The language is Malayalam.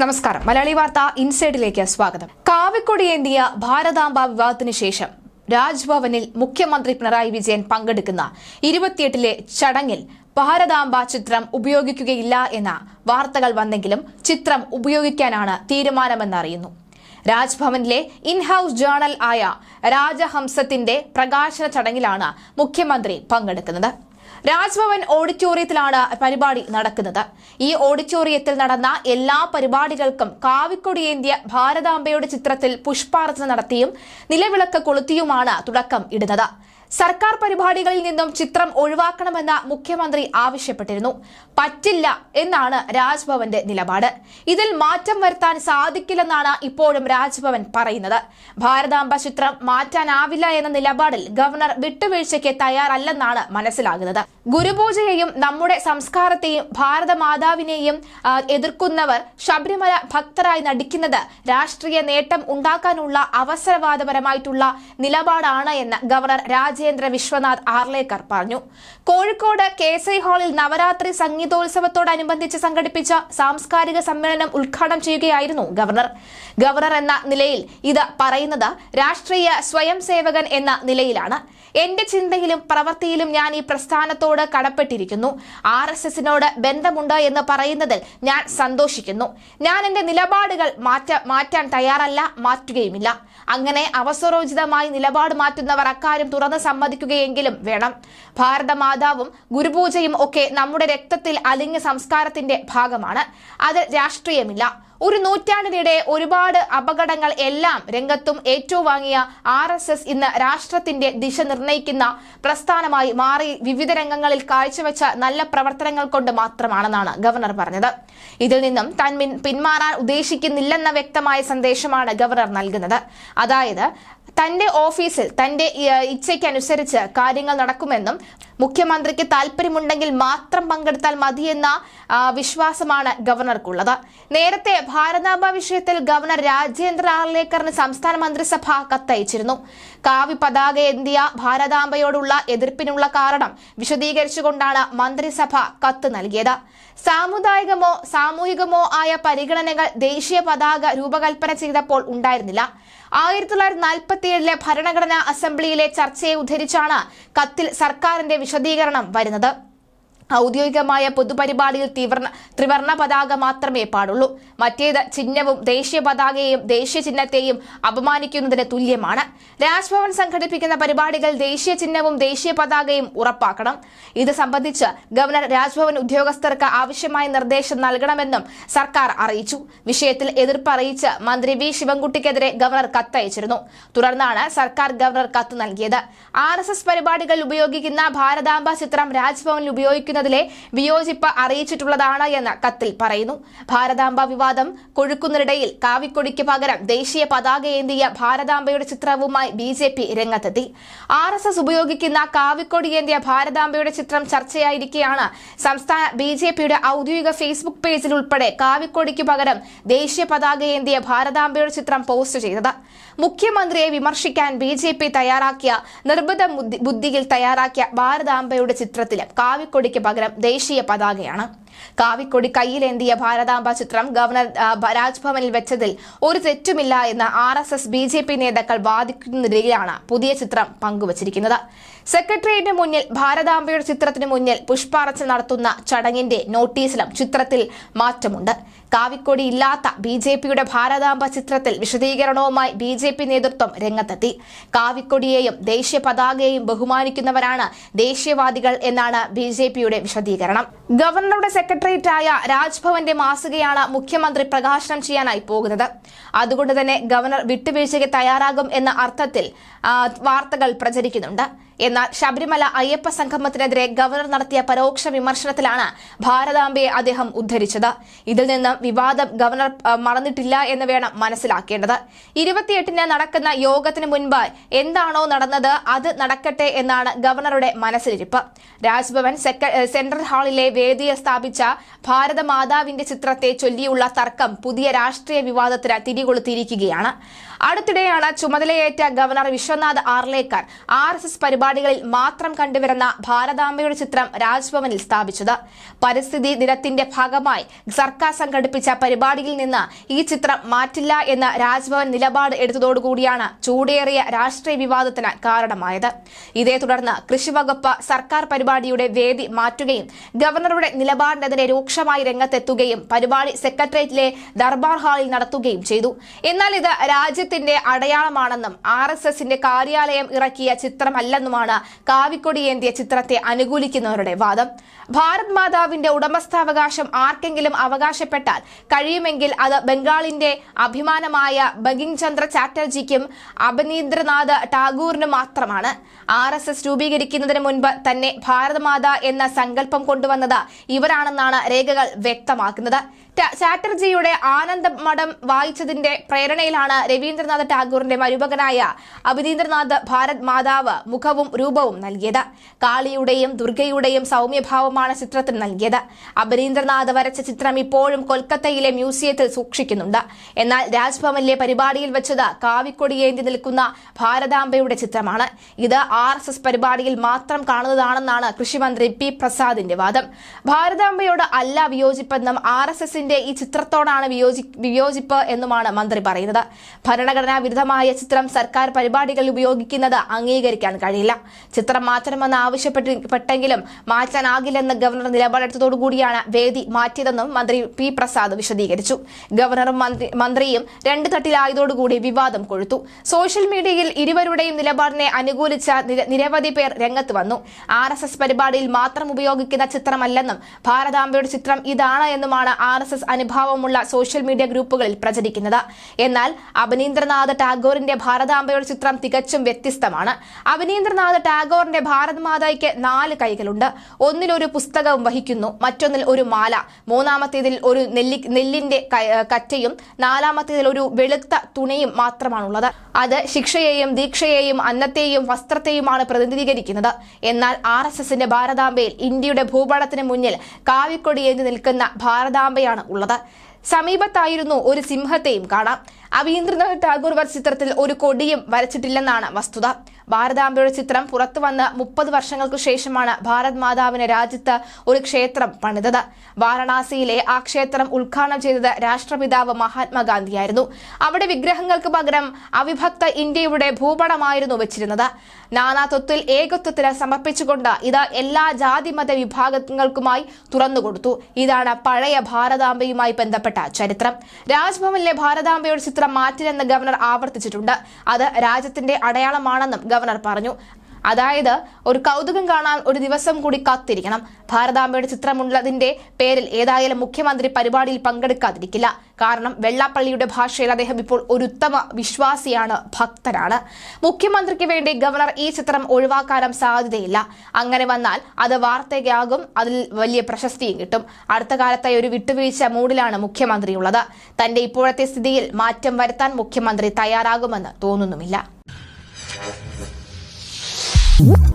നമസ്കാരം. മലയാളി വാർത്ത ഇൻസൈഡിലേക്ക് സ്വാഗതം. കാവിക്കൊടി ഏന്തിയ ഭാരതാംബ വിവാദത്തിന് ശേഷം രാജ്ഭവനിൽ മുഖ്യമന്ത്രി പിണറായി വിജയൻ പങ്കെടുക്കുന്ന ഇരുപത്തിയെട്ടിലെ ചടങ്ങിൽ ഭാരതാംബ ചിത്രം ഉപയോഗിക്കുകയില്ല എന്ന വാർത്തകൾ വന്നെങ്കിലും ചിത്രം ഉപയോഗിക്കാനാണ് തീരുമാനമെന്നറിയുന്നു. രാജ്ഭവനിലെ ഇൻഹൌസ് ജേണൽ ആയ രാജഹംസത്തിന്റെ പ്രകാശന ചടങ്ങിലാണ് മുഖ്യമന്ത്രി പങ്കെടുക്കുന്നത്. രാജ്ഭവൻ ഓഡിറ്റോറിയത്തിലാണ് പരിപാടി നടക്കുന്നത്. ഈ ഓഡിറ്റോറിയത്തിൽ നടന്ന എല്ലാ പരിപാടികൾക്കും കാവിക്കൊടിയേന്ത്യ ഭാരതാംബയുടെ ചിത്രത്തിൽ പുഷ്പാർച്ചന നടത്തിയും നിലവിളക്ക് കൊളുത്തിയുമാണ് തുടക്കം ഇടുന്നത്. സർക്കാർ പരിപാടികളിൽ നിന്നും ചിത്രം ഒഴിവാക്കണമെന്ന് മുഖ്യമന്ത്രി ആവശ്യപ്പെട്ടിരുന്നു. പറ്റില്ല എന്നാണ് രാജ്ഭവന്റെ നിലപാട്. ഇതിൽ മാറ്റം വരുത്താൻ സാധിക്കില്ലെന്നാണ് ഇപ്പോഴും രാജ്ഭവൻ പറയുന്നത്. ഭാരതാംബ ചിത്രം മാറ്റാനാവില്ല എന്ന നിലപാടിൽ ഗവർണർ വിട്ടുവീഴ്ചയ്ക്ക് തയ്യാറല്ലെന്നാണ് മനസ്സിലാകുന്നത്. ഗുരുപൂജയെയും നമ്മുടെ സംസ്കാരത്തെയും ഭാരതമാതാവിനെയും എതിർക്കുന്നവർ ശബരിമല ഭക്തരായി നടിക്കുന്നത് രാഷ്ട്രീയ നേട്ടം ഉണ്ടാക്കാനുള്ള അവസരവാദപരമായിട്ടുള്ള നിലപാടാണ് എന്ന് ഗവർണർ രാജേന്ദ്ര വിശ്വനാഥ് ആർലേക്കർ പറഞ്ഞു. കോഴിക്കോട് കെ എസ് ഐ ഹാളിൽ നവരാത്രി സംഗീതോത്സവത്തോടനുബന്ധിച്ച് സംഘടിപ്പിച്ച സാംസ്കാരിക സമ്മേളനം ഉദ്ഘാടനം ചെയ്യുകയായിരുന്നു ഗവർണർ. ഗവർണർ എന്ന നിലയിൽ ഇത് പറയുന്നത് രാഷ്ട്രീയ സ്വയം സേവകൻ എന്ന നിലയിലാണ്. എന്റെ ചിന്തയിലും പ്രവൃത്തിയിലും ഞാൻ ഈ പ്രസ്ഥാനത്തോട് കടപ്പെട്ടിരിക്കുന്നു. ആർ എസ് എസിനോട് ബന്ധമുണ്ട് എന്ന് പറയുന്നതിൽ ഞാൻ സന്തോഷിക്കുന്നു. ഞാൻ എന്റെ നിലപാടുകൾ മാറ്റ മാറ്റാൻ തയ്യാറല്ല മാറ്റുകയുമില്ല. അങ്ങനെ അവസരോചിതമായി നിലപാട് മാറ്റുന്നവർ അക്കാര്യം തുറന്ന് സമ്മതിക്കുകയെങ്കിലും വേണം. ഭാരതമാതാവും ഗുരുപൂജയും ഒക്കെ നമ്മുടെ രക്തത്തിൽ അലിഞ്ഞ സംസ്കാരത്തിന്റെ ഭാഗമാണ്. അത് രാഷ്ട്രീയമില്ല. ഒരു നൂറ്റാണ്ടിനിടെ ഒരുപാട് അപകടങ്ങൾ എല്ലാം രംഗത്തും ഏറ്റുവാങ്ങിയ ആർ എസ് എസ് ഇന്ന് രാഷ്ട്രത്തിന്റെ ദിശ നിർണയിക്കുന്ന പ്രസ്ഥാനമായി മാറി വിവിധ രംഗങ്ങളിൽ കാഴ്ചവെച്ച നല്ല പ്രവർത്തനങ്ങൾ കൊണ്ട് മാത്രമാണെന്നാണ് ഗവർണർ പറഞ്ഞത്. ഇതിൽ നിന്നും താൻ പിൻ- പിന്മാറാൻ ഉദ്ദേശിക്കുന്നില്ലെന്ന വ്യക്തമായ സന്ദേശമാണ് ഗവർണർ നൽകുന്നത്. അതായത് തന്റെ ഓഫീസിൽ തന്റെ ഇച്ഛയ്ക്കനുസരിച്ച് കാര്യങ്ങൾ നടക്കുമെന്നും മുഖ്യമന്ത്രിക്ക് താല്പര്യമുണ്ടെങ്കിൽ മാത്രം പങ്കെടുത്താൽ മതിയെന്ന വിശ്വാസമാണ് ഗവർണർക്കുള്ളത്. നേരത്തെ ഭാരതാംബ വിഷയത്തിൽ ഗവർണർ രാജേന്ദ്ര ആർലേക്കറിന് സംസ്ഥാന മന്ത്രിസഭ കത്തയച്ചിരുന്നു. കാവി പതാക എന്തിയ ഭാരതാംബയോടുള്ള എതിർപ്പിനുള്ള കാരണം വിശദീകരിച്ചുകൊണ്ടാണ് മന്ത്രിസഭ കത്ത് നൽകിയത്. സാമുദായികമോ സാമൂഹികമോ ആയ പരിഗണനകൾ ദേശീയ പതാക രൂപകൽപ്പന ചെയ്തപ്പോൾ ഉണ്ടായിരുന്നില്ല. ആയിരത്തി തൊള്ളായിരത്തി നാൽപ്പത്തി ഏഴിലെ ഭരണഘടനാ അസംബ്ലിയിലെ ചർച്ചയെ ഉദ്ധരിച്ചാണ് കത്തിൽ സർക്കാരിന്റെ വിശദീകരണം വരുന്നത് ഔദ്യോഗികമായ പൊതുപരിപാടിയിൽ ത്രിവർണ ത്രിവർണ പതാക മാത്രമേ പാടുള്ളൂ. മറ്റേത് ചിഹ്നവും ദേശീയ പതാകയെയും ദേശീയ ചിഹ്നത്തെയും അപമാനിക്കുന്നതിന് തുല്യമാണ്. രാജ്ഭവൻ സംഘടിപ്പിക്കുന്ന പരിപാടികൾ ദേശീയ ചിഹ്നവും ദേശീയ പതാകയും ഉറപ്പാക്കണം. ഇത് സംബന്ധിച്ച് ഗവർണർ രാജ്ഭവൻ ഉദ്യോഗസ്ഥർക്ക് ആവശ്യമായ നിർദ്ദേശം നൽകണമെന്നും സർക്കാർ അറിയിച്ചു. വിഷയത്തിൽ എതിർപ്പ് അറിയിച്ച് മന്ത്രി വി ശിവൻകുട്ടിക്കെതിരെ ഗവർണർ കത്തയച്ചിരുന്നു. തുടർന്നാണ് സർക്കാർ ഗവർണർ കത്ത് നൽകിയത്. ആർ പരിപാടികൾ ഉപയോഗിക്കുന്ന ഭാരതാംബ ചിത്രം രാജ്ഭവനിൽ ഉപയോഗിക്കുന്നതിലെ വിയോജിപ്പ് അറിയിച്ചിട്ടുള്ളതാണ് എന്ന് കത്തിൽ പറയുന്നു. ഭാരതാംബ വിവാദം കൊഴുക്കുന്നതിനിടയിൽ കാവിക്കൊടിക്ക് പകരം ദേശീയ പതാക ഏന്തിയ ഭാരതാംബയുടെ ചിത്രവുമായി ബി ജെ പി രംഗത്തെത്തി. ആർ എസ് എസ് ഉപയോഗിക്കുന്ന കാവിക്കൊടി ഏന്തിയ ഭാരതാംബയുടെ ചിത്രം ചർച്ചയായിരിക്കെയാണ് സംസ്ഥാന ബി ജെ പിയുടെ ഔദ്യോഗിക ഫേസ്ബുക്ക് പേജിൽ ഉൾപ്പെടെ കാവിക്കൊടിക്ക് പകരം ദേശീയ പതാക ഏന്തിയ ഭാരതാംബയുടെ ചിത്രം പോസ്റ്റ് ചെയ്തത്. മുഖ്യമന്ത്രിയെ വിമർശിക്കാൻ ബി ജെ പി തയ്യാറാക്കിയ നിർബന്ധ ബുദ്ധിയിൽ തയ്യാറാക്കിയ ഭാരതാംബയുടെ ചിത്രത്തിലും കാവിക്കൊടിക്ക് പകരം ദേശീയ പതാകയാണ് കാവിക്കൊടി കയ്യിലേന്തിയ ഭാരതാംബ ചിത്രം ഗവർണർ രാജ്ഭവനിൽ വെച്ചതിൽ ഒരു തെറ്റുമില്ല എന്ന് R S S B J P നേതാക്കൾ വാദിക്കുന്നതിനിടെയാണ് പുതിയ ചിത്രം പങ്കുവച്ചിരിക്കുന്നത്. സെക്രട്ടേറിയറ്റിന് മുന്നിൽ ഭാരതാംബയുടെ ചിത്രത്തിന് മുന്നിൽ പുഷ്പാർച്ച നടത്തുന്ന ചടങ്ങിന്റെ നോട്ടീസിലും ചിത്രത്തിൽ മാറ്റമുണ്ട്. കാവിക്കൊടി ഇല്ലാത്ത ബി ജെ പിയുടെ ഭാരതാംബ ചിത്രത്തിൽ വിശദീകരണവുമായി ബി ജെ പി നേതൃത്വം രംഗത്തെത്തി. കാവിക്കൊടിയെയും ദേശീയ പതാകയെയും ബഹുമാനിക്കുന്നവരാണ് ദേശീയവാദികൾ എന്നാണ് ബി ജെ പിയുടെ വിശദീകരണം. ഗവർണറുടെ സെക്രട്ടേറിയറ്റായ രാജ്ഭവന്റെ മാസികയാണ് മുഖ്യമന്ത്രി പ്രകാശനം ചെയ്യാനായി പോകുന്നത്. അതുകൊണ്ട് തന്നെ ഗവർണർ വിട്ടുവീഴ്ചയ്ക്ക് തയ്യാറാകും എന്ന അർത്ഥത്തിൽ വാർത്തകൾ പ്രചരിക്കുന്നുണ്ട്. എന്നാൽ ശബരിമല അയ്യപ്പ സംഗമത്തിനെതിരെ ഗവർണർ നടത്തിയ പരോക്ഷ വിമർശനത്തിലാണ് ഭാരതാംബയെ അദ്ദേഹം ഉദ്ധരിച്ചത്. ഇതിൽ നിന്ന് വിവാദം ഗവർണർ മറന്നിട്ടില്ല എന്ന് വേണം മനസ്സിലാക്കേണ്ടത്. ഇരുപത്തിയെട്ടിന് നടക്കുന്ന യോഗത്തിന് മുൻപ് എന്താണോ നടന്നത് അത് നടക്കട്ടെ എന്നാണ് ഗവർണറുടെ മനസ്സിലിരിപ്പ്. രാജ്ഭവൻ സെൻട്രൽ ഹാളിലെ വേദിയിൽ സ്ഥാപിച്ച ഭാരതമാതാവിന്റെ ചിത്രത്തെ ചൊല്ലിയുള്ള തർക്കം പുതിയ രാഷ്ട്രീയ വിവാദത്തിന് തിരികൊളുത്തിയിരിക്കുകയാണ്. അടുത്തിടെയാണ് ചുമതലയേറ്റ governor Vishwanath Arlekar R S S പരിപാടി പരിപാടികളിൽ മാത്രം കണ്ടുവരുന്ന ഭാരതാംബയുടെ ചിത്രം രാജ്ഭവനിൽ സ്ഥാപിച്ചത്. പരിസ്ഥിതി ദിനത്തിന്റെ ഭാഗമായി സർക്കാർ സംഘടിപ്പിച്ച പരിപാടിയിൽ നിന്ന് ഈ ചിത്രം മാറ്റില്ല എന്ന രാജ്ഭവൻ നിലപാട് എടുത്തതോടുകൂടിയാണ് ചൂടേറിയ രാഷ്ട്രീയ വിവാദത്തിന് കാരണമായത്. ഇതേ തുടർന്ന് കൃഷിവകുപ്പ് സർക്കാർ പരിപാടിയുടെ വേദി മാറ്റുകയും ഗവർണറുടെ നിലപാടിനെതിരെ രൂക്ഷമായി രംഗത്തെത്തുകയും പരിപാടി സെക്രട്ടേറിയറ്റിലെ ദർബാർ ഹാളിൽ നടത്തുകയും ചെയ്തു. എന്നാൽ ഇത് രാജ്യത്തിന്റെ അടയാളമാണെന്നും ആർ എസ് എസിന്റെ കാര്യാലയം ഇറക്കിയ ചിത്രമല്ലെന്നുമാണ് കാവിക്കൊടി ഏന്തിയ ചിത്രത്തെ അനുകൂലിക്കുന്നവരുടെ വാദം. ഭാരത് മാതാവിന്റെ ഉടമസ്ഥാവകാശം ആർക്കെങ്കിലും അവകാശപ്പെട്ടാൽ കഴിയുമെങ്കിൽ അത് ബംഗാളിന്റെ അഭിമാനമായ ബങ്കിം ചന്ദ്ര ചാറ്റർജിക്കും അഭിനീന്ദ്രനാഥ് ടാഗൂറിനും മാത്രമാണ്. ആർ എസ് എസ് രൂപീകരിക്കുന്നതിന് മുൻപ് തന്നെ ഭാരതമാത എന്ന സങ്കല്പം കൊണ്ടുവന്നത് ഇവരാണെന്നാണ് രേഖകൾ വ്യക്തമാക്കുന്നത്. ചാറ്റർജിയുടെ ആനന്ദ മഠം വായിച്ചതിന്റെ പ്രേരണയിലാണ് രവീന്ദ്രനാഥ് ടാഗോറിന്റെ മരുമകനായ അഭിനീന്ദ്രനാഥ് ഭാരത് മാതാവ് മുഖവും രൂപവും നൽകിയത്. കാളിയുടെയും ദുർഗയുടെയും സൗമ്യഭാവമാണ് ചിത്രത്തിന് നൽകിയത്. അഭിനീന്ദ്രനാഥ് വരച്ച ചിത്രം ഇപ്പോഴും കൊൽക്കത്തയിലെ മ്യൂസിയത്തിൽ സൂക്ഷിക്കുന്നുണ്ട്. എന്നാൽ രാജ്ഭവനിലെ പരിപാടിയിൽ വെച്ചത് കാവിക്കൊടിയേന്തി നിൽക്കുന്ന ഭാരതാംബയുടെ ചിത്രമാണ്. ഇത് ആർ പരിപാടിയിൽ മാത്രം കാണുന്നതാണെന്നാണ് കൃഷിമന്ത്രി പി പ്രസാദിന്റെ വാദം. ഭാരതാംബയോട് അല്ല വിയോജിപ്പെന്നും ആർ ഈ ചിത്രത്തോടാണ് വിയോജി വിയോജിപ്പ് എന്നുമാണ് മന്ത്രി പറയുന്നത്. ഭരണഘടനാ വിരുദ്ധമായ ചിത്രം സർക്കാർ പരിപാടികളിൽ ഉപയോഗിക്കുന്നത് അംഗീകരിക്കാൻ കഴിയില്ല. ചിത്രം മാറ്റണമെന്ന് ആവശ്യപ്പെട്ടെങ്കിലും മാറ്റാനാകില്ലെന്ന് ഗവർണർ നിലപാടെടുത്തതോടുകൂടിയാണ് വേദി മാറ്റിയതെന്നും മന്ത്രി പി പ്രസാദ് വിശദീകരിച്ചു. ഗവർണറും മന്ത്രി- മന്ത്രിയും രണ്ട് തട്ടിലായതോടുകൂടി വിവാദം കൊഴുത്തു. സോഷ്യൽ മീഡിയയിൽ ഇരുവരുടെയും നിലപാടിനെ അനുകൂലിച്ച നിര- നിരവധി പേർ രംഗത്ത് വന്നു. ആർ പരിപാടിയിൽ മാത്രം ഉപയോഗിക്കുന്ന ചിത്രമല്ലെന്നും ഭാരതാംബയുടെ ചിത്രം ഇതാണ് എന്നുമാണ് ആർ എസ് എസ് അനുഭാവമുള്ള സോഷ്യൽ മീഡിയ ഗ്രൂപ്പുകളിൽ പ്രചരിക്കുന്നത്. എന്നാൽ അഭിനീന്ദ്രനാഥ് ടാഗോറിന്റെ ഭാരതാംബയുടെ ചിത്രം തികച്ചും വ്യത്യസ്തമാണ്. അഭിനീന്ദ്രനാഥ് ടാഗോറിന്റെ ഭാരതമാതായ്ക്ക് നാല് കൈകളുണ്ട്. ഒന്നിലൊരു പുസ്തകവും വഹിക്കുന്നു. മറ്റൊന്നിൽ ഒരു മാല. മൂന്നാമത്തേതിൽ ഒരു നെല്ലി നെല്ലിന്റെ കറ്റയും നാലാമത്തേതിൽ ഒരു വെളുത്ത തുണയും മാത്രമാണുള്ളത്. അത് ശിക്ഷയെയും ദീക്ഷയെയും അന്നത്തെയും വസ്ത്രത്തെയുമാണ് പ്രതിനിധീകരിക്കുന്നത്. എന്നാൽ ആർ എസ് എസിന്റെ ഭാരതാംബയിൽ ഇന്ത്യയുടെ ഭൂപടത്തിന് മുന്നിൽ കാവിക്കൊടിയേന്തി നിൽക്കുന്ന ഭാരതാംബയാണ് ഉള്ളത്. സമീപത്തായിരുന്നു ഒരു സിംഹത്തെയും കാണാം. അവീന്ദ്രനാഥ് ടാഗോർ ചിത്രത്തിൽ ഒരു കൊടിയും വരച്ചിട്ടില്ലെന്നാണ് വസ്തുത. ഭാരതാംബയുടെ ചിത്രം പുറത്തു വന്ന് മുപ്പത് വർഷങ്ങൾക്കു ശേഷമാണ് ഭാരത് മാതാവിന് രാജ്യത്ത് ഒരു ക്ഷേത്രം പണിതത്. വാരണാസിയിലെ ആ ക്ഷേത്രം ഉദ്ഘാടനം ചെയ്തത് രാഷ്ട്രപിതാവ് മഹാത്മാഗാന്ധിയായിരുന്നു. അവിടെ വിഗ്രഹങ്ങൾക്ക് പകരം അവിഭക്ത ഇന്ത്യയുടെ ഭൂപടമായിരുന്നു വെച്ചിരുന്നത്. നാനാത്വത്തിൽ ഏകത്വത്തിന് സമർപ്പിച്ചുകൊണ്ട് ഇത് എല്ലാ ജാതി മത വിഭാഗങ്ങൾക്കുമായി തുറന്നുകൊടുത്തു. ഇതാണ് പഴയ ഭാരതാംബയുമായി ബന്ധപ്പെട്ട ചരിത്രം. രാജ്ഭവനിലെ ഭാരതാംബയുടെ ചിത്രം മാറ്റില്ലെന്ന് ഗവർണർ ആവർത്തിച്ചിട്ടുണ്ട്. അത് രാജ്യത്തിന്റെ അടയാളമാണെന്നും ഗവർണർ പറഞ്ഞു. അതായത് ഒരു കൗതുകം കാണാൻ ഒരു ദിവസം കൂടി കാത്തിരിക്കണം. ഭാരതാംബയുടെ ചിത്രമുള്ളതിന്റെ പേരിൽ ഏതായാലും മുഖ്യമന്ത്രി പരിപാടിയിൽ പങ്കെടുക്കാതിരിക്കില്ല. കാരണം വെള്ളാപ്പള്ളിയുടെ ഭാഷയിൽ അദ്ദേഹം ഇപ്പോൾ ഒരു ഉത്തമ വിശ്വാസിയാണ് ഭക്തനാണ്. മുഖ്യമന്ത്രിക്ക് വേണ്ടി ഗവർണർ ഈ ചിത്രം ഒഴിവാക്കാനും സാധ്യതയില്ല. അങ്ങനെ വന്നാൽ അത് വാർത്തയാകും അതിൽ വലിയ പ്രശസ്തിയും കിട്ടും. അടുത്ത കാലത്തായി ഒരു വിട്ടുവീഴ്ച മൂടിലാണ് മുഖ്യമന്ത്രിയുള്ളത്. തന്റെ ഇപ്പോഴത്തെ സ്ഥിതിയിൽ മാറ്റം വരുത്താൻ മുഖ്യമന്ത്രി തയ്യാറാകുമെന്ന് തോന്നുന്നുമില്ല. Whoop.